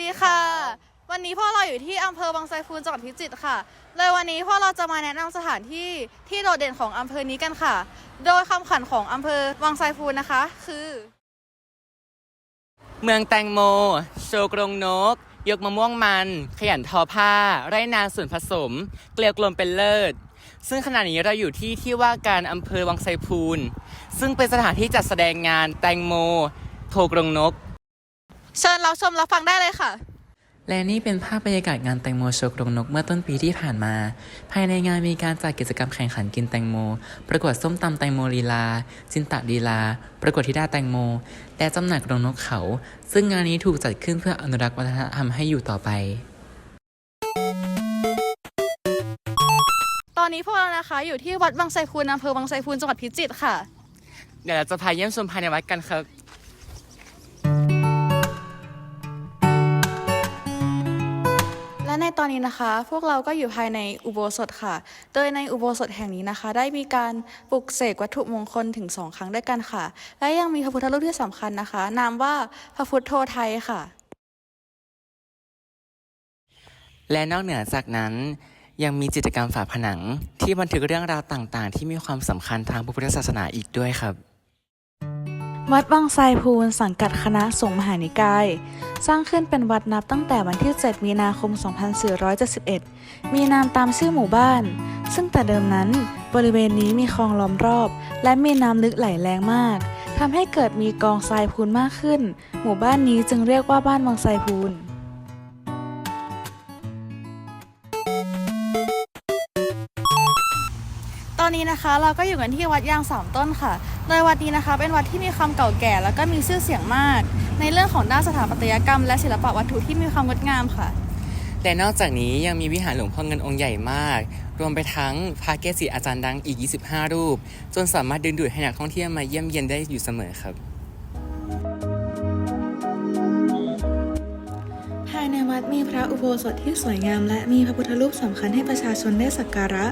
นี้พวกเราอยู่ที่อำเภอบางไทรฟูนจังหวัดพิจิตรค่ะเลยวันนี้พวกเราจะมาแนะนำสถานที่ที่โดดเด่นของอำเภอนี้กันค่ะ โดยคำขวัญของอำเภอบางไทรฟูนนะคะ คือ เมืองแตงโม โชว์กรงนก ยกมะม่วงมัน ขยันทอผ้า ไร่นาส่วนผสม เกลียวกลมเป็นเลิศ ซึ่งขณะนี้เราอยู่ที่ที่ว่าการอำเภอวังไซพูน ซึ่งเป็นสถานที่จัดแสดงงานแตงโม โทกรงนก เชิญรับชมรับฟังได้เลยค่ะ และนี่เป็นภาพบรรยากาศงานแตงโมโชว์กรงนกเมื่อต้นปีที่ผ่านมา ภายในงานมีการจัดกิจกรรมแข่งขันกินแตงโม ประกวดส้มตำแตงโมลีลา จินตะลีลา ประกวดธิดาแตงโม และจำหน่ายกรงนกเขา ซึ่งงานนี้ถูกจัดขึ้นเพื่ออนุรักษ์วัฒนธรรมให้อยู่ต่อไปตอนนี้พวกเรานะคะ อยู่ที่วัดบางไทรฟูนอำเภอบางไทรฟูนจังหวัดพิจิตรค่ะ เดี๋ยวเราจะพาเยี่ยมชมภายในวัดกันครับ ตอนนี้นะคะ พวกเราก็อยู่ภายในอุโบสถค่ะ โดยในอุโบสถแห่งนี้นะคะ ได้มีการปลุกเสกวัตถุมงคลถึงสองครั้งด้วยกันค่ะ และยังมีพระพุทธรูปที่สำคัญนะคะ นามว่าพระพุทธโธไทยค่ะ และนอกเหนือจากนั้นยังมีจิตกรรมฝาผนังที่บันทึกเรื่องราวต่างๆ ที่มีความสำคัญทางพระพุทธศาสนาอีกด้วยครับ วัดบางไทรพูนสังกัดคณะสงฆ์มหานิกาย สร้างขึ้นเป็นวัดนับตั้งแต่วันที่ 7 มีนาคม 2471 มีนามตามชื่อหมู่บ้าน ซึ่งแต่เดิมนั้นบริเวณนี้มีคลองล้อมรอบ และมีน้ำลึกไหลแรงมากทำให้เกิดมีกองทรายพูนมากขึ้น หมู่บ้านนี้จึงเรียกว่าบ้านบางไทรพูน ตอนนี้นะคะเราก็อยู่กันที่วัดยางสามต้นค่ะ โดยวัดนี้นะคะเป็นวัดที่มีความเก่าแก่ แล้วก็มีชื่อเสียงมาก ในเรื่องของด้านสถาปัตยกรรม และศิลปะวัตถุที่มีความงดงามค่ะ และนอกจากนี้ยังมีวิหารหลวงพ่อเงินองค์ใหญ่มาก รวมไปทั้งพระเกจิอาจารย์ดังอีก 25 รูป จนสามารถดึงดูดให้นักท่องเที่ยวมาเยี่ยมเยียนได้อยู่เสมอครับ วัดมีพระอุโบสถที่สวยงามและมีพระพุทธรูปสำคัญให้ประชาชนได้สักการะ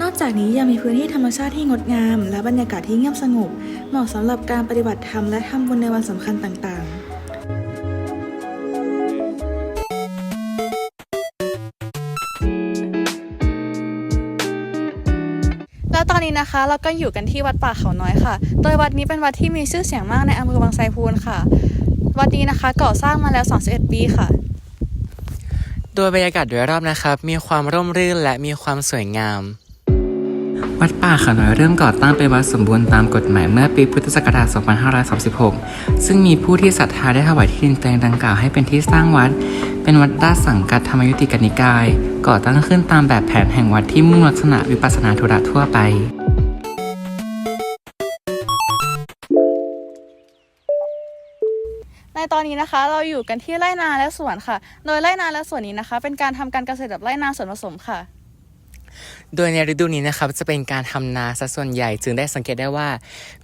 นอกจากนี้ยังมีพื้นที่ธรรมชาติที่งดงาม และบรรยากาศที่เงียบสงบ เหมาะสำหรับการปฏิบัติธรรมและทำบุญในวันสำคัญต่างๆและตอนนี้นะคะเราก็อยู่กันที่วัดป่าเขาน้อยค่ะ โดยวัดนี้เป็นวัดที่มีชื่อเสียงมากในอำเภอบางไทรพูนค่ะ วัดนี้นะคะก่อสร้างมาแล้ว 31 ปีค่ะ โดยบรรยากาศโดยรอบนะครับ มีความร่มรื่นและมีความสวยงาม วัดป่าเขาน้อยเริ่มก่อตั้งเป็นวัดสมบูรณ์ตามกฎหมายเมื่อปีพุทธศักราช 2536 ซึ่งมีผู้ที่ศรัทธาได้ถวายที่ดินแปลงดังกล่าวให้เป็นที่สร้างวัด เป็นวัดราชสังกัดธรรมยุติกนิกาย ก่อตั้งขึ้นตามแบบแผนแห่งวัดที่มุ่งลักษณะวิปัสสนาธุระทั่วไป ตอนนี้นะคะ เราอยู่กันที่ไร่นาและสวนค่ะ โดยไร่นาและสวนนี้นะคะ เป็นการทำการเกษตรแบบไร่นาสวนผสมค่ะ โดยในฤดูนี้นะครับจะเป็นการทำนาซะส่วนใหญ่ จึงได้สังเกตได้ว่า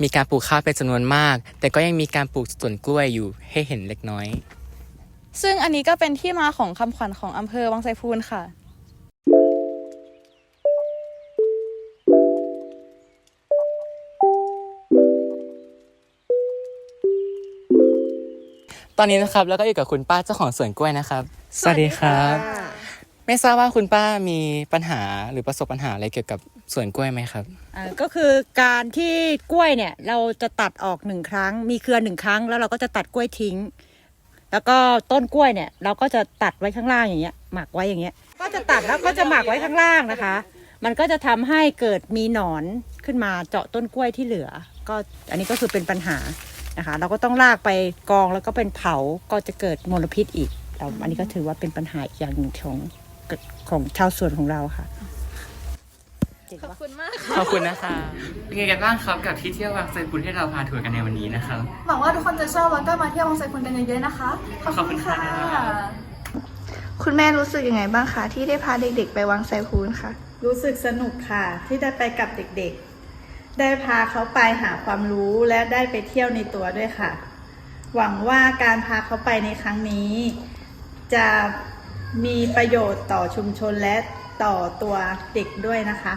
มีการปลูกข้าวเป็นจำนวนมาก แต่ก็ยังมีการปลูกสวนกล้วยอยู่ให้เห็นเล็กน้อย ซึ่งอันนี้ก็เป็นที่มาของคำขวัญของอำเภอวังไทรพูนค่ะ ตอนนี้นะครับแล้วก็อยู่กับคุณป้าเจ้าของสวนกล้วยนะครับ สวัสดีครับ ไม่ทราบว่าคุณป้ามีปัญหาหรือประสบปัญหาอะไรเกี่ยวกับสวนกล้วยไหมครับ อ่าก็คือการที่กล้วยเนี่ยเราจะตัดออกหนึ่งครั้ง มีเครือหนึ่งครั้ง แล้วเราก็จะตัดกล้วยทิ้ง แล้วก็ต้นกล้วยเนี่ยเราก็จะตัดไว้ข้างล่างอย่างเงี้ยหมักไว้อย่างเงี้ย ก็จะตัดแล้วก็จะหมักไว้ข้างล่างนะคะ มันก็จะทำให้เกิดมีหนอนขึ้นมาเจาะต้นกล้วยที่เหลือ ก็อันนี้ก็คือเป็นปัญหา นะคะ เราก็ต้องลากไปกองแล้วก็เป็นเผาก็จะเกิดมลพิษอีกเราอันนี้ก็ถือว่าเป็นปัญหาอีกอย่างหนึ่งของของชาวสวนของเราค่ะขอบคุณมากขอบคุณนะคะเป็นไงกันบ้างครับกับที่เที่ยววังไซปุนที่เราพาทัวร์กันในวันนี้นะครับหวังว่าทุกคนจะชอบแล้วก็มาเที่ยววังไทรพูนกันเยอะๆนะคะขอบคุณค่ะ คุณแม่รู้สึกยังไงบ้างคะที่ได้พาเด็กๆ ไปวังไซพูนค่ะ รู้สึกสนุกค่ะ ที่ได้ไปกับเด็กๆ ได้พาเขาไปหาความรู้และได้ไปเที่ยวในตัวด้วยค่ะ หวังว่าการพาเขาไปในครั้งนี้ จะมีประโยชน์ต่อชุมชนและต่อตัวเด็กด้วยนะคะ